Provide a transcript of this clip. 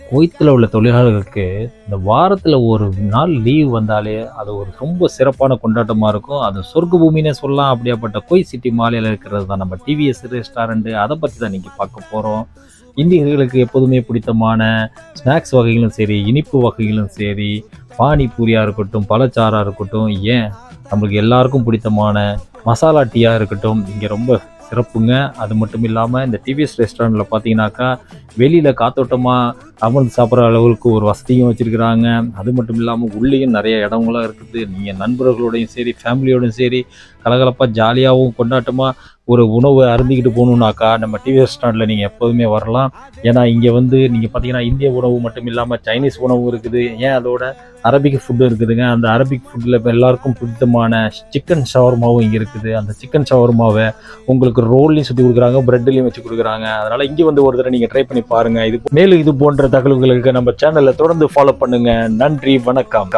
குவைத்தில் உள்ள தொழிலாளர்களுக்கு இந்த வாரத்தில் ஒரு நாள் லீவ் வந்தாலே அது ஒரு ரொம்ப சிறப்பான கொண்டாட்டமாக இருக்கும். அது சொர்க்க பூமினே சொல்லலாம். அப்படியாப்பட்ட கோய் சிட்டி மாலையில் இருக்கிறது தான் நம்ம டிவிஎஸ் ரெஸ்டாரண்ட்டு அதை பற்றி தான் இன்றைக்கி பார்க்க போகிறோம் இந்தியர்களுக்கு எப்போதுமே பிடித்தமான ஸ்நாக்ஸ் வகைகளும் சரி இனிப்பு வகைகளும் சரி பானிபூரியாக இருக்கட்டும் பழச்சாராக இருக்கட்டும் ஏன்? நம்மளுக்கு எல்லாருக்கும் பிடித்தமான மசாலா டீயாக இருக்கட்டும் இங்கே ரொம்ப சிறப்புங்க. அது மட்டும் இல்லாமல் இந்த டிவிஎஸ் ரெஸ்டாரண்ட்டில் பார்த்தீங்கன்னாக்கா வெளியில் காத்தோட்டமாக அமர்ந்து சாப்பிட்ற அளவுக்கு ஒரு வசதியும் வச்சுருக்கிறாங்க. அது மட்டும் இல்லாமல் உள்ளேயும் நிறைய இடங்களும் இருக்குது. நீங்கள் நண்பர்களோடையும் சரி ஃபேமிலியோடையும் சரி கலகலப்பாக ஜாலியாகவும் கொண்டாட்டமாக ஒரு உணவு அருந்திக்கிட்டு போகணுன்னாக்கா நம்ம டிவி ரெஸ்டாரண்ட்டில் நீங்கள் எப்போதுமே வரலாம். ஏன்னா இங்கே வந்து நீங்கள் பார்த்தீங்கன்னா இந்திய உணவு மட்டும் இல்லாமல் சைனீஸ் உணவும் இருக்குது. ஏன் அதோட அரபிக் ஃபுட்டு இருக்குதுங்க. அந்த அரபிக் ஃபுட்டில் இப்போ எல்லாருக்கும் பிடித்தமான சிக்கன் ஷவர்மாவும் இங்கே இருக்குது. அந்த சிக்கன் ஷவர்மாவை உங்களுக்கு ரோல்லையும் சுற்றி கொடுக்குறாங்க ப்ரெட்லையும் வச்சு கொடுக்குறாங்க. அதனால் இங்கே வந்து ஒரு தடவை நீங்கள் ட்ரை பண்ணி பாருங்கள் இது மேலும் இது போன்ற தகவல்களுக்கு நம்ம சேனலை தொடர்ந்து ஃபாலோ பண்ணுங்க. நன்றி வணக்கம்.